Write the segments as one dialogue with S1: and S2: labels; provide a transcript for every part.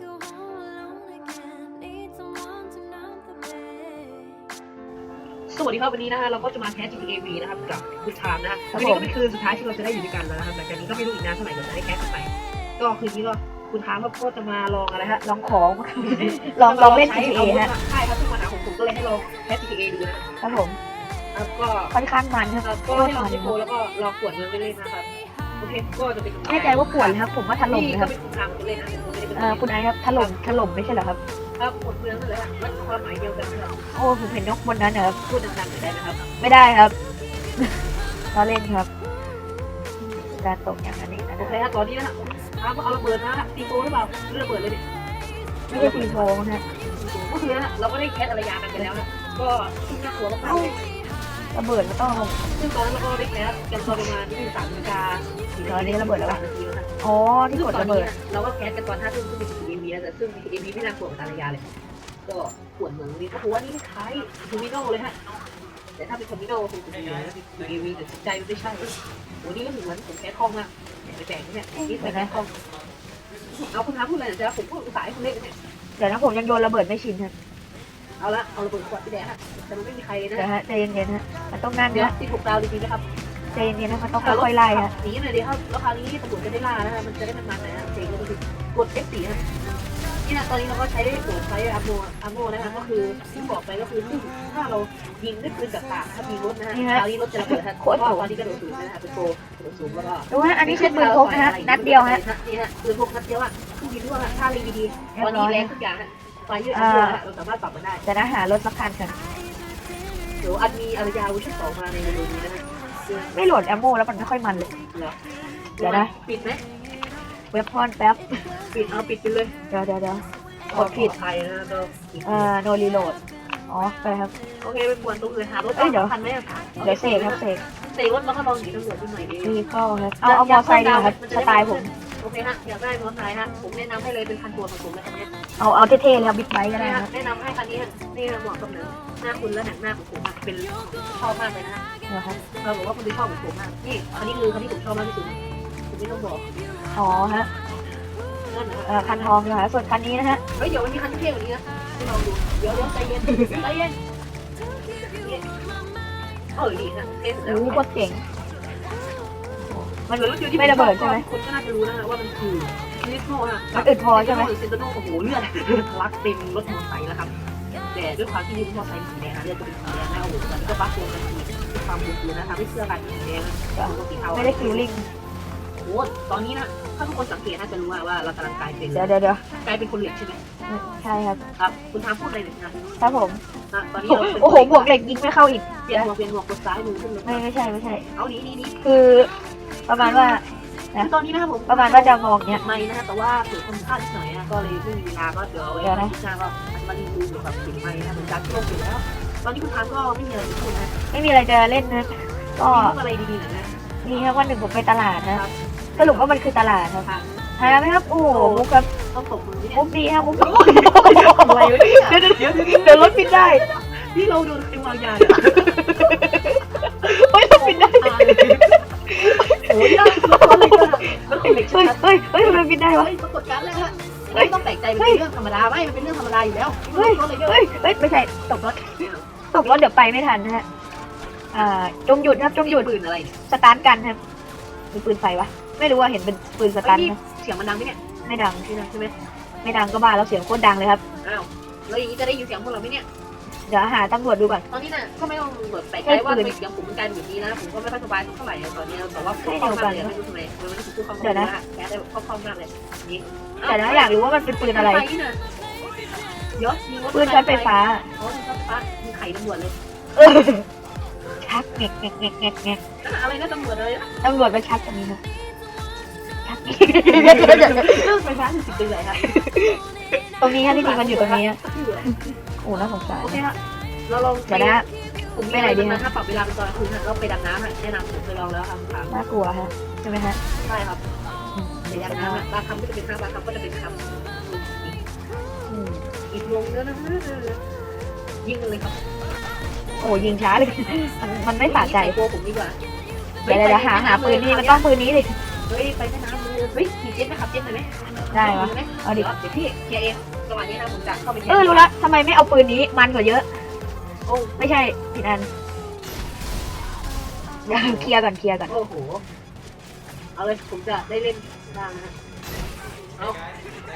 S1: สวัสดีครับวันนี้นะฮะเราก็จะมาแคส GTA V นะครับกับคุณชามนะฮะ
S2: ครับ
S1: วันนี้
S2: ผม
S1: ก็เป็นคืนสุดท้ายที่เราจะได้อยู่ด้วยกันแล้วนะครับหลังจากนี้ก็ไม่รู้อีกนานเท่าไหร่เราจะได้แคสกันไป ก็คืนนี้ก็คุณทามก็จะมาลองอะไรฮะ
S2: ลองของ ลองลองเล่น
S1: ใช้
S2: GTA
S1: อาวุธ
S2: ฮะ
S1: ใช่ครับทุกปัญหาของผมก็เลยให้ลองแคส GTA ดูนะครับ
S2: ผม
S1: แล้วก็
S2: ค่อนข้างมันครับ
S1: แล้วก็ให้ลองเทโพแล้วก็ลองขวดเงินไปเล่นนะครับ โอเคก็จะเป็น
S2: แน่ใจว่าปวดเลยครับ ผมว่าถล่ม
S1: นี่
S2: นะค
S1: ก็
S2: รับ
S1: เป็นคุณทามไปเล่นนะผมไม่ได้เป็น
S2: เออคุณไอซ์ครับถล่มถล่มไม่ใช่เหรอครับ
S1: ครับขวดเงินนั่นแหละฮะมันความหมายเดียวกันนะครับ
S2: โอ้ผมเห็นนกบนนั้นนะครับ
S1: พูดดังๆหน่อยได้ไหมครับ
S2: ไม่ได้ครับ เราเล่นครับ การตกอย่างนั้นเองนะ
S1: โอเคฮะตอนนี้นะฮะทามก็เอาระเบิดนะฮะตีโตหรือเปล่าหรือระเบิดเลยเนี่ย
S2: ไม่ใช่ตีโพงนะ
S1: ก็คือนะเราก็ได้แคสอารยากันไปแล้วนะก็ที่น่ากลัวมากๆเลย
S2: ระเบิดมันต้อง
S1: ซึ่งตอนนั้นเราก็ได้แคสกันตอนประมาณที่สามนาฬิกาสี่
S2: ตอนนี้ระเบิดแล้ว
S1: สามนาทีแล้วนะ
S2: อ๋อที่กดระเบิด
S1: เราก็แคสกันตอนห้าทุ่มซึ่งเป็นทีวีนะแต่ซึ่งทีวีไม่น่ากลัวเหมือนอารยาเลย ก็ปวดเหมือนนี้ก็คือว่านี่คล้ายทูมิโนเลยฮะแต่ถ้าเป็นทูมิโนคงจะดีนะทีวีแต่ใจมันไม่ใช่โอ้นี่ก็เหมือนผมแคสคล่องมากไปแบ่งเนี่ยนี่ใส่แคสคล่องเอาคุณท้าพูดอะไรนะจ๊ะผมพูดภาษาให้คุณเล่นเนี่ย
S2: เดี๋ยวนะผมยังโยนระเบิดไม่ชินครับ
S1: เอาละเอาระเบิดขวดไปแดกฮะแต่มันไม่มีใครเลย
S2: เดี๋ยว
S1: นะ
S2: ฮะใจเย็นๆฮะมันต้องนั่น
S1: เดี๋ยว
S2: นะ
S1: ที่ถูกดาวจริงๆนะครับ
S2: ใจเย็นๆนะมันต้องค่อยๆไล่ฮะ
S1: หนีหน่อยดิครับแล้วคราวนี้ตำรวจจะได้ล่านะฮะมันจะได้มันมันหน่อยฮะเจ๋งก็คือกด F4 ฮะนี่นะตอนนี้เราก็ใช้ได้โหมดไฟอัพโมอัพโมนะฮะก็คือที่บอกไปก็คือถ้าเรายิงด้วยปืนกับปากนะครับมีรถนะฮะคราวนี้รถจะระเบิดฮะเพราะว่าตอนนี้กระโดดสูงนะฮะเป็นโปรกระโดดสูงแล้วก็
S2: ดูฮะอันนี้คือปืนพกนะฮะนัดเดียวฮะ
S1: นี่ฮะปืนพกนัดเดียวอะผู้ยิงด้วยฮะถ้าเลยดีๆตอนนี้แรงทุกอย่างฮะ ไฟเยอะอัพโมฮะเราสามารถปรับมันได้
S2: เดี๋ยวนะหารถสักคันกัน
S1: เดี๋ยวอันมีอารยาวุฒิสองมาในเร็วๆนี้นะฮะ
S2: ไม่โหลดแอมโมแล้วมันไม่ค่อยมันเลยเดี๋ยวนะ
S1: ปิดไหม
S2: เว็บพอนแป๊บ
S1: ปิดเอาปิดไปเลย
S2: เดี๋ยวเดี๋ยวเดี๋ยว
S1: ก
S2: ก
S1: ด
S2: ด
S1: ผิ
S2: ผิ
S1: ด
S2: ด
S1: ไทยนะก็ผิด
S2: เอ่อโนรีโหลดอ๋อไปครับ
S1: โอเคไปควรตรงอื่นหารถ
S2: เอ้ยเดี๋ยว
S1: ทันไหมอะ
S2: เดี๋ยวเสกครับเสก
S1: เสกรถแล้วก็ลองหนีตำรวจที่หน่อยเอง
S2: มีเข้าครับเอาเอามอไซค์ดีกว่าครับสไตล์ผม
S1: โอเคฮะอยากได้มอเตอร์ไซค์ฮะผมแนะนำให้เลยเป็นคันตัวของผมเลยคันเนี้ย
S2: เอาเอาเท่ๆเลยครับบิ๊กไบค์ก็ได้
S1: นี่
S2: ค
S1: ฮะ
S2: รับ
S1: แนะนำให้คันนี้ฮะนี่เหมาะกับหนังหน้าคุณและหนังหน้าของผมอะเป็นชอบมากเลยนะฮะ
S2: นะครับ
S1: เราบอกว่าคุณจะชอบเหมือนผมมากนี่คันนี้คือคันที่ผมชอบมากที่สุดผมไม่ต้องบอก
S2: อ๋อฮะ
S1: นั่นนะฮะ
S2: เอ่อคันทองนะคะส่วนคันนี้นะฮะ
S1: เฮ้ยเดี๋ยวมันมีคันที่เท่กว่านี้นะที่ลองดูเดี๋ยวเดี๋ยวใจเย็นใจเย็นนี่เออดีฮะเท่สุดแล้ว
S2: โอ้โหโคตรเจ๋ง
S1: มันเหมือนรถยนต์ที่
S2: ไม่ระเบิดใช่ไหม
S1: คนก็น่าจะรู้นะว่ามันคือลิโน่ฮะ
S2: มันอึดพอใช่ไหม
S1: เซนโตโน่โอ้โหเลือดทะลักเต็มรถมอเตอร์ไซค์แล้วครับแต่ด้วยความที่รถมอเตอร์ไซค์สีแดงนะเลือดจะเป็นสีแดงนะโอ้โหตอนนี้ก็บัฟตัวกันอีกด้วยความบุกเบือนะทำให้เสื้อกลายเป็นสีแดงนะตัวสีเทา
S2: ไม่ได้ฟิลลิ่ง
S1: โอ้โหตอนนี้นะถ้าทุกคนสังเกตน่าจะรู้ว่าเรากำลังกลายเป็น
S2: เดี๋ยวเดี๋ยวเดี๋ยว
S1: กลายเป็นคนเหล็กใช่ไหม
S2: ใช่ครับ
S1: ครับคุณทามพูดอะไรหน่อยนะครับ
S2: ผม
S1: นะตอนนี้เรา
S2: โอ้โหบวกเหล็กยิงไม่เข้าอีก
S1: เปลี่ยนหมวกเปลี่ยนหมวกกดซ้ายมือขึ้นเลย
S2: ไม่ไม่ใช่ไม่ใช่
S1: เอาดีดีดี
S2: คือ ประมาณว่า
S1: ตอนนี้นะครับผม
S2: ประมาณว่าจะมองเนี้ย
S1: ไม่นะฮะแต่ว่าเกิดคนพลาดนิดหน่อยนะก็เลยไม่มีเวลาก็เดี๋ยวเอาไว้
S2: เดี๋ยวนะ
S1: ที่หน้าก็มารีวิวเกี่ยวกับสิ่งใหม่นะเหมือนการที่ลงอยู่แล้ว ตอนนี้คุณทามก็ไม่มีอะไรจะพูดนะ
S2: ไม่มีอะไรจะเล่นนะ ก็
S1: มีพวกอะไรดีๆหน่อยนะ
S2: มีแค่วันหนึ่งผมไปตลาดนะสรุปว่ามันคือตลาดครับ
S1: ค่ะ
S2: หาไหมครับโอ้โหมุกครับ
S1: ต้องตบมือเนี่ย
S2: มุกดีครับมุก
S1: อะไรวะเนี่ยเดี๋ยวเดี๋ยวเดี๋ยว
S2: เดี๋ยวรถปิดได้
S1: ที่เราโดนใครวางยาเนี่ย
S2: เฮ้ยรถปิดได้
S1: ตายเลย โอ้ยยากรถอะไรกันเป็นเหล็ก
S2: เฮ้ย
S1: ชัด
S2: เฮ้ยเฮ้ยทำไมปิดได้วะ
S1: เฮ้ยปรากฏการณ์เลยฮะไม่ต้องแปลกใจมันเป็นเรื่องธรรมดาไม่มันเป็นเรื่องธรรมดาอยู่แล้ว
S2: เฮ้ย
S1: รถอะไรเยอะ
S2: เฮ้ยเฮ้ยไม่ใช่ตกรถตกรถเดี๋ยวไปไม่ทันนะฮะอ่าจงหยุดครับจงหยุด
S1: ปืนอะไร
S2: สตาร์ทกันครับมีปืนไฟวะไม่รู้ว่าเห็นเป็นปืนสตาร์ท
S1: เฮ้ย
S2: นะ
S1: เสียงมันดังไหมเนี่ย
S2: ไม่ดัง
S1: ไม่ดังใช่ไหม
S2: ไม่ดังก็บ้าแล้วเสียงโคตรดังเลยครับ
S1: อ้าวแล้วอย่างนี้จะได้ยินเสียงพวกเราไหมเนี่ย
S2: เดี๋ยวหาตำรวจดูก่อน
S1: ตอนนี้น่ะก็ไม่ต้องแบบแปลกใจว่าทำไมเสียงผมมันกลายเป็นแบบนี้นะผมก็ไม่ค่อยสบายเท่าไหร่อะตอนนี้แต่ว่าพูดคล่องมากเลยไม่รู้ทำไมวันนี้ผมพูดคล่องมากเลยแค่ได้คล่องมากเลยนี่
S2: แต่นะอยากรู้ว่ามันเป็นปืนอะไร
S1: เดี๋ยวยิงรถ
S2: ปืนช็อตไฟฟ้า
S1: อ๋อปืนช็อตไฟฟ้ามีไข่ตำรวจเลย
S2: เออชักแงกแงกแงกแงกแงก
S1: อะไรนะตำรวจเลยนะ
S2: ตำรวจไปชักตรงนี้ครับชัก
S1: เรื่องไฟฟ้าคือสิบปีเลยครับ
S2: ตรงนี้ฮะที่จริงมันอยู่ตรงนี้ฮะโอ้น่าสงสาร
S1: โอเค
S2: นะ
S1: ฮะเราลอง
S2: เดี๋ยวนะ
S1: ผมไปไหนดีนะถ้าปรับเวลาเป็นตอนคืนเราไปดำน้ำแนะนำผมเคยลองแล้วครับครับ
S2: น่ากลัวฮะใช่ไหมฮะ
S1: ใช่ครับ
S2: อืม
S1: ไปดำน้ำบางคำก็จะเป็นห้าบางคำก็จะเป็นค
S2: อืมำ
S1: อีกลงแล้วนะยิงกันเลยครับ
S2: โอ้ยิงช้าเลย มันมันไม่สะใจ
S1: ตัวผมดีกว่า
S2: เดี๋ยวเดี๋ยวหาหาปืนนี่มันต้องปืนนี้เลย
S1: เฮ้ยไปแม่น้ำเลยเฮ้ยขี่เจ็ตไหมขับเจ็ตเลยไหม
S2: ได้วะ
S1: ไหม
S2: เอาดิ
S1: เดี๋ยวเดี๋ยวพี่เคลียร์เองจังหวะนี้นะผมจะเข้าไปเคลีย
S2: เออรู้ละทำไมไม่เอาปืนนี้มันกว่าเยอะ
S1: โอ้
S2: ไม่ใช่ผิดอันเดี๋ยวเคลียร์ก่อนเคลียร์ก่อน
S1: โอ้โห เอาเลยผมจะได้เล่นบ้างนะเอา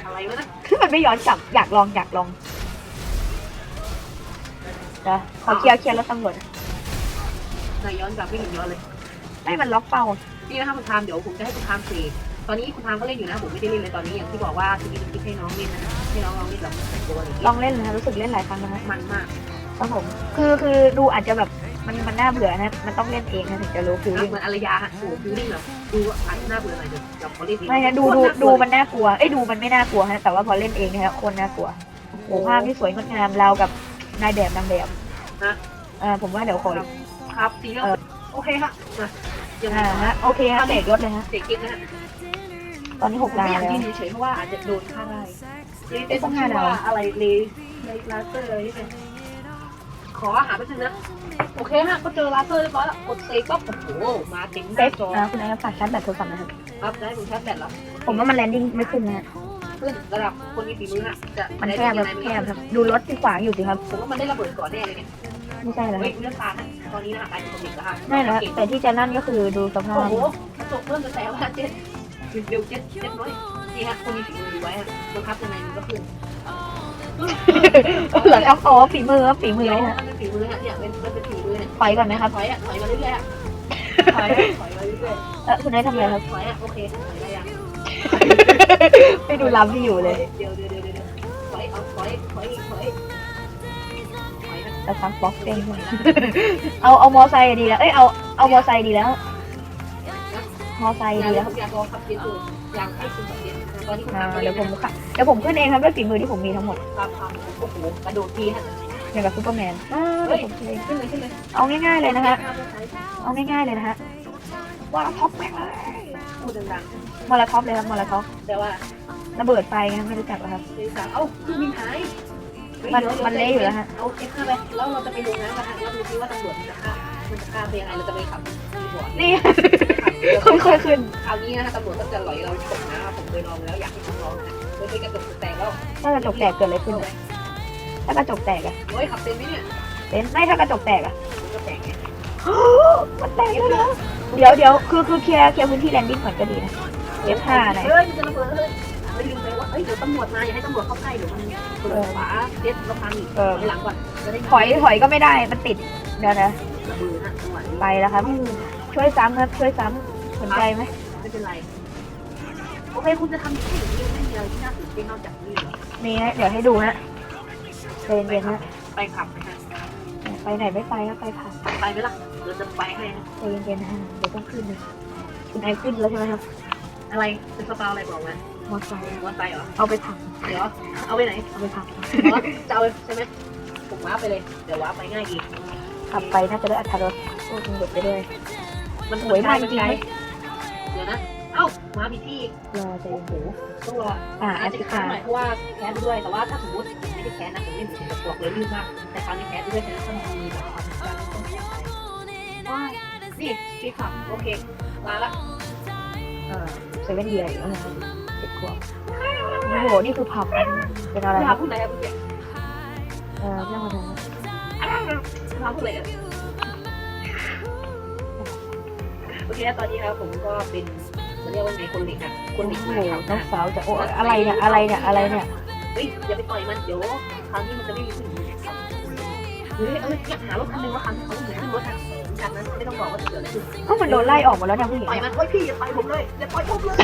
S1: อะไรวะนะ
S2: คือมันไม่ย้อนกลับอยากลองอยากลองเดี๋ยวขอเคลียร์เคลียร์รถตำรวจ
S1: นายย้อนกลับไม่เห็นย้อนเลย
S2: ไม่มันล็อกเป้า
S1: นี่นะครับคุณทามเดี๋ยวผมจะให้คุณทามเสก ตอนนี้คุณทามก็เล่นอยู่นะผมไม่ได้เล่นเลยตอนนี้อย่างที่บอกว่าทีนี้คิดให้น้องเล่นนะให้น้องลองเล่นแบบแต่งตัวอะไรอย่าง
S2: ล
S1: เงี้ย
S2: องเล่นเลยนะรู้สึกเล่นหลายครั้งแล้วนะ
S1: มันมาก
S2: ครับผม คือคือดูอาจจะแบบมันมันน่าเบื่อนะ มันต้องเล่นเองนะถึงจะรู้ฟิลลิ่ง
S1: เหมือนอารยาฮะโอ้โหฟิลลิ่งแบบดูอันน่าเบื่อหน่อยเดี๋ยวเดี๋ยวเขาเล่นเอง
S2: ไม่นะดูดูดูมันน่ากลัวเอ้ยดูมันไม่น่ากลัวฮะแต่ว่าพอเล่นเองเนะฮะคนน่ากลัวโอ้โหภาพที่สวยงดงามเราวกับนายแบบนางแบบ
S1: นะ
S2: เออผมว่าเดี๋ยวขอ
S1: ครับสีแล้ว
S2: เออ
S1: โอเคค่ะมายังไง
S2: อ่าฮะโอเคฮะเสกรถเลยฮะ
S1: เสกกิ๊กนะฮะ
S2: ตอนนี้หก
S1: ผม
S2: ดาว
S1: ไม่อยาก
S2: แล้ว
S1: ยืนเฉยๆเพราะว่าอาจจะโดนฆ่าได้ยังเป็น
S2: ต้
S1: ต้
S2: อ
S1: องง
S2: ห้า
S1: ชื่อ
S2: ดาว
S1: ว่าอะไรเลเลลาเซอร์อะไรนี่เป็นขออาหารไปบนึงนะโอเคฮะก็เจอลาเซอร์เรียบร้อยแล้วกดเซฟก็โอ้โหมาเต็มห
S2: เซ
S1: น้า
S2: ฟ
S1: จอ
S2: นะคุณนายฝากชาร์จแบตโทรศัพท์นะครับ
S1: ครับได้ผมชาร์จแบตแล้ว
S2: ผมว่ามันแลนดิ้งไม่ขึ้นนะฮะ
S1: ขึ้นระดับคนมีฝีมือน่ะจะ
S2: มันแคบครับแคบครับดูรถที่ขวางอยู่สิครับ
S1: ผมว่ามันได้ระเบิดก่อนแน่เลยเนี่ย
S2: ไม่ใช่เหรอค
S1: เฮ้
S2: รั
S1: ย
S2: บ
S1: เรื่องตานะตอนนี้นะกลายเป็นคนเด็กแล้วค่ะ
S2: ไม่นะแต่ที่จะนั่นก็คือดูสภา
S1: โอ้
S2: พ
S1: โหกระจกเริ่มจะแตกแล้วเจ็ ดเร็วเจ็ดเจ็ดน้อยนี่ฮะคนมีฝีมืออยู่ไว้ฮะบังคับยังไงมันก็ขึ้น
S2: เหรอครับอ๋อฝีมือครับฝีมือ
S1: เดี๋ยว
S2: นะฮะ
S1: มันเป็นฝีมือฮะเนี่ยเป็นมันเป็นฝีมือเนี่ย
S2: ถอยก่อนไหมครับ
S1: ถอยอะถอยมาเรื่อยๆอะถอยถอยมาเรื่อย
S2: เออคุณนายทำอะไรครับ
S1: ๆถอยอะโอเคถอยได้ยัง
S2: ไม่ดูลำที่อยู่เลย
S1: เดี๋ยวเดี๋ยวเดี๋ยวเดี๋ยวถอยเอาถอยถอยอีกถอยถอยนะ
S2: แต่ฟังบล็อกเต้นเอาเอามอไซค์ดีแล้ว เอ้ยเอาเอามอไซค์ดีแล้ว มอไซค์
S1: อย่า
S2: ดี
S1: แล้
S2: แล้วว
S1: อย่ารอขับเย็นอยู่อย่างให้คุณขับเย็นตอนนี้คุณ
S2: อ่า
S1: ทำ
S2: เดี๋ยวผมค่ะเดี๋ยวผมขึ้นเองครับด้วยฝีมือที่ผมมีทั้งหมด
S1: ทำทำโอ้โหกระโดดทีฮะ
S2: อย่างกับซูเปอร์แมนอ่าเดี๋ยวผมขึ้นเอง
S1: ขึ้นเลยขึ้นเลย
S2: เอาง่าย ๆเลยนะฮะเอาง่ายๆเลยนะฮะมอลท็อปแม่งเลย
S1: พูดดัง
S2: มอลท็อปเลยครับมอลท็อป
S1: ๆแต่ว่า
S2: ระเบิดไฟไงไม่รู้จักเหรอครับ
S1: เลยสั่งเอ้าคือมีหาย
S2: มันมันเละอยู่แล้วฮะ
S1: เอาเอฟห้าไปแล้วเราจะไปลงน้ำกันฮะแล้วดูซิว่าตำรวจมันจะฆ่ามันจะฆ่าไปยังไงเราจะไปขับดีกว่า
S2: นี่ ค่อยๆขึ้น
S1: คราวนี้นะตำรวจก็จะหลอยเราตกน้ำผมเคยลองแล้วอยากให้คุณลองนะเคยไปกระจกแตกแล้ว
S2: ถ้ากระจกแตกเกิดอะไรขึ้นอะถ้ากระจกแตกอะ
S1: โอ้ยขับเป็นไหมเนี่ย
S2: เป็นไม่ถ้ากระจกแตกอะ
S1: มันก็แตกไง
S2: มันแตกแล้วเหรอเดี๋ยวเดี๋ยวคือคือเคลียร์เคลียร์พื้นที่แลนดิ้งก่อนก็ดีนะ F5 หน่อย
S1: เฮ้ยมันจะระเบิดเลยเฮ้ยลืมไปว่าเฮ้ยเดี๋ยวตำรวจมาอย่าให้ตำรวจเข้าใกล้เดี๋ยวมันเปิดฝาเด็ดแล้วพังอีก
S2: เออ
S1: ไปหลังก่อนจะได้
S2: ถอยถอยก็ไม่ได้มันติดเดี๋ยวนะ
S1: ระเบิดนะจังหวะนี้
S2: ไปแล้วครับช่วยซ้ำครับช่วยซ้ำ สนใจไหม
S1: ไม่เป็นไร โอเคคุณจะทำแค่อย่างนี้ไม่มีอะไรที่น่าตื่นเต้นนอกจากนี้เหรอ
S2: นี่ฮะเดี๋ยวให้ดูฮะใจเย็นๆฮะ
S1: ไปขับนะฮะ
S2: ไปไหนไม่ไปก็ไปผ่าน
S1: ไปไหมล่ะเดี๋ยวจะไปให้นะ
S2: ใจเย็นๆนะฮะเดี๋ยวต้องขึ้นนะคุณไอขึ้นแล้วใช่ไหมครับ
S1: อะไรเป็นสปาอะไรบอกมา
S2: มอไซค์
S1: มอไปเหรอ
S2: เอาไปถัง
S1: เดี๋ยว เอาไปไหน
S2: เอาไปถัง
S1: อ๋อจะเอาใช่ไหมผมว้าไปเลย เดี๋ยวว้าไปง่ายดี
S2: ขับไปน่าจะได้อัตราโโอ้คุณหยุดไปด้วย
S1: มัน
S2: สวยมากจริงไหม
S1: เดี๋ ยวนะ เอ้า มาผิดที่
S2: รอใจ
S1: โอ้โห
S2: เย็น
S1: ต้องรอ
S2: อ่าแอ
S1: อาจ
S2: ฟ
S1: จะ
S2: ริ
S1: ค้ากาหน่อยเพราะว่าแคสด้วย แต่ว่าถ้าสมมติไม่ได้แคสนะผมเล่นถึงกับบอกเลยลื่นมาก แต่คราวนี้แคสด้วยฉะนั้นต้องมีแบบความการต้องแคสไปว้ายนี่พี่ขับโอเค มาละ
S2: เออเซเว่นเดียร์อีกแล้วนะเจ็ดขวบโอ้โห นี่คือผับเป็นอะไร
S1: พี่
S2: ค
S1: ขั
S2: รั
S1: บบพูดอะไรครับพี่
S2: เออเรื่องอะไรนะ
S1: พี่ขับพูดอะไรกันโอเคตอนนี้ครับผมก็เป็นจะ เรียกว่าไงคนเหล็กอะคนเหล็ก
S2: โอ้
S1: มา
S2: โห
S1: ครับ
S2: น้องสาวจะโอ้อะไรเนี่ยอะไรเนี่ยอะไรเนี่ย
S1: เฮ้ยอย่าไปต่อยมันเดี๋ยวคราวนี้มันจะไม่มีผู้หญิงขับเฮ้ยเอ้ยอยากหารถคันนึงว่าคันเขาหนีขึ้นรถอะจากนั้นไม่ต้องบอกว่าจะเกิดอะไรขึ้น
S2: ก็มันโดนไล่ออกหมดแล้วนะผู้หญิง
S1: ต่อย
S2: เนี่ย
S1: มันเฮ้ยพี่อย่าต่อยผมเลยอย่าต่อยผมเลย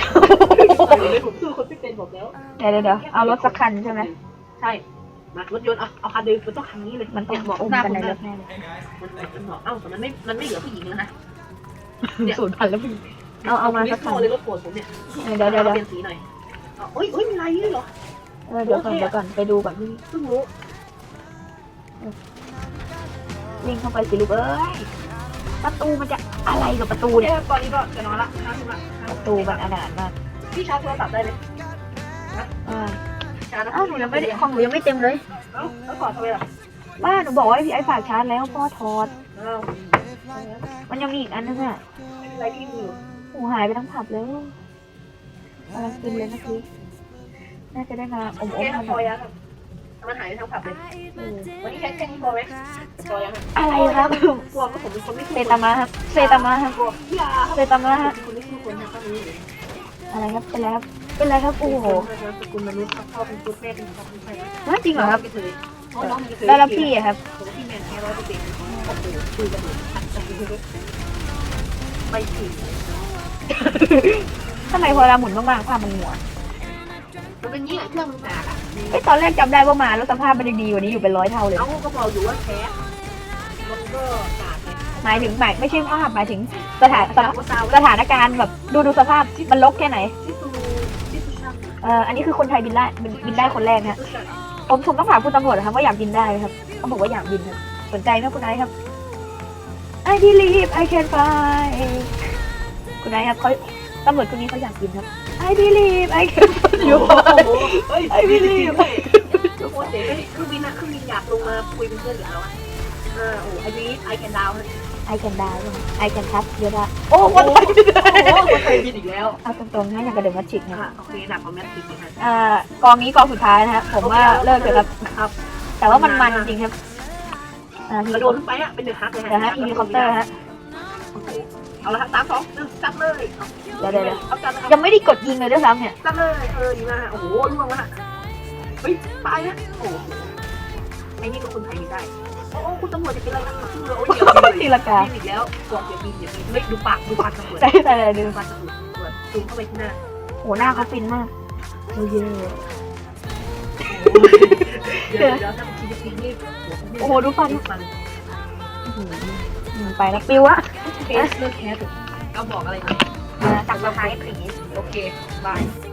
S1: ต่อยเลยผมสู้คนที่เป็นบอกแล้ว
S2: เดี๋ยวเดี๋ยวเดี๋ยวเอารถสักคันใช่ไหม
S1: ใช่มารถยนต์เอาเอาคันเดิมมันต้องคันนี้เลย
S2: มันต้อง
S1: เหมาะ
S2: อุ้ม
S1: หน้า
S2: กัน
S1: ผม
S2: ในร
S1: นะ
S2: ถแน่เลย
S1: มันมันเหมาะเอ้าแต่มันไม่มันไม่เหลือผู้หญิงแล้วนะ
S2: สูญพันธุ์แล้วผู้หญิง เอาเอามาสักคัน
S1: เลยรถโกรธผมเนี่ย
S2: เดี๋ยวเดี๋ยวเดี๋ยว
S1: เปลี่ยนสีหน่อยเฮ้ยเฮ้ยมีอะไรด้วยเหรอ
S2: เออเดี๋ยวก่อนเดี๋ยวก่อนไปดูก่อนพี่
S1: เพิ่งรู้
S2: วิ่งเข้าไปสิลูกเอ้ยประตูมันจะอะไรกับประตู
S1: เนี่
S2: เนี่ย
S1: ยตอนนี้ก็จะนอนละห้าทุ่มละ
S2: ประตูมันอนาถมาก
S1: พี่ชาร์จโทรศัพท์ได้ไหม
S2: อ่า
S1: ชาร์จ
S2: อ้าวหนูยังไม่ได้ของหนูยังไม่เต็มเลย
S1: เอ้าแล้วกอดทำไมล่ะ
S2: บ้าหนูบอกว่าให้พี่ไอ้ฝากชาร์จแล้วพ่อถอด
S1: เอ้า
S2: มันยังมีอีกอันนึงอะ
S1: ไม่เป็นไรพี่มีอยู่
S2: หนูหายไปทั้งผับแล้วกำลังกินเลยเมื่อกี้น่าจะได้มาอม
S1: แค่
S2: ๆมาห
S1: พ
S2: น่
S1: อ
S2: อย
S1: ยังมันหายไปทั้งผับเลย
S2: เออ
S1: วันนี้ใช้แค่นี้พอไหมพอยัง
S2: อะไรครับ
S1: กลัวว่าผมเป็นคนไม่
S2: เซตามะครับเซตามะครับ
S1: กลัวอย่า
S2: เซตามะฮะ
S1: คนไม่สู้คนนะก็รู้อยู่
S2: อะไรครับเป็นไรครับเป็นไรครับโอ้โห
S1: สกุลมนุษย์พ่อเป็นตุ๊ดแม่เป็นพ่อเป็นแม่
S2: ฮะจริงเหรอครับ
S1: น้องมีเคย
S2: แล้วแล้วพี่อะครับ
S1: ผมพี่แมนแค่ร้อยเปอร์เซ็นต์โอ้โหคุยกันอยู่ชัดกันไม่ผิด
S2: ทำไมพอเราหมุนมากๆภาพมันหัว
S1: มันเป็นนี่เครื่องมันหนักอะ
S2: ไอยตอนแรกจำได้ว่ามาแล้วสภาพมันยังดีกว่านี้อยู่เป็นร้อยเท่าเลย
S1: น้องก็บอกอยู่ว่าแท้มันก็หนัก
S2: หมายถึงหมายไม่ใช่ภาพหมายถึงสถานส
S1: ตา
S2: ถาน
S1: ก็ตา
S2: สถานการณ์แบบดูดูสภาพมันลกแค่ไหน
S1: ที่ตูที่ตูช่าง
S2: เอ่ออันนี้คือคนไทยบินได้บินบินได้คนแรกนะฮะผมผมต้องถามคุณตำรวจนะครับว่าอยากบินได้ไหมครับเขาบอกว่าอยากบินครับสนใจไหมคุณไอซ์ครับ I believe I can fly คุ ณไอซ์ครับเขาตำรวจคนนี้เขาอยากบินครับ I believe I can fly
S1: โอ้โหเฮ้ย
S2: ไอ้พี่รีบ
S1: ทุกคนเด็กเครื่องบินนะเครื่องบินอยากลงมาคุยเป็นเพื่อนกับเราอะเออโอ้ไอวีไอแคนดาว
S2: I can die ใช่ไหม I can touch เยอะได้โอ้
S1: โอ้
S2: คนไทย
S1: โหคนไทยบินอีกแล้ว
S2: เอาตรงๆนะอย่างกระเดิมมัดฉิกนะ
S1: อะโอเคหนักกว่าแมทริกนะ
S2: อ่ากองนี้กองสุดท้ายนะฮะผมว่าเลิกเถอะครับ
S1: ครับ
S2: แต่ว่ามันมันจริงๆครับอ่าฮี
S1: กระ
S2: ลิ
S1: โด
S2: คอ
S1: ด
S2: ป
S1: ขึ้นไปอะเป็นเดือดฮักเลย
S2: เดี๋ยวฮะฮีลิคอปเตอร์ฮะ
S1: เอาละครับสามสองหนึ่งจับเลย
S2: เดี๋ยวเดี๋ยวเดี๋ยว
S1: เอาจับนะครับ
S2: ยังไม่ได้กดยิงเลยด้วยซ้ำเนี่ย
S1: จับเลยเออดีมากโอ้โหล่วงละเฮ้ยตายนะโอ้โหไอ้นี่ก็คนไทยไม่ได้โอ้คุณตำรวจจะเป็นอะไรนะขึ้นเลยโอ้ยเดี๋ยว
S2: ทีละกา
S1: บินอีกแล้วบอกอย่าบินอย่าบินไม่ดูปากดูปากตำรวจ
S2: ใช่ใช่เลยดู
S1: ดูปากตำรวจตำรวจซูมเข้าไปที่หน้า
S2: โหหน้าเขาฟินมากโอ้ย
S1: เดี๋ยวเดี๋ยวถ้ามันจะกินนี่
S2: โอ้โหดูฟัน
S1: ฟัน
S2: อื้อหืออืม ไปแล้วปิวอะ
S1: เคสเลิกแคสเอาบอกอะไรนะ
S2: อ่าจับสะพายผี
S1: โอเคบาย
S3: Sing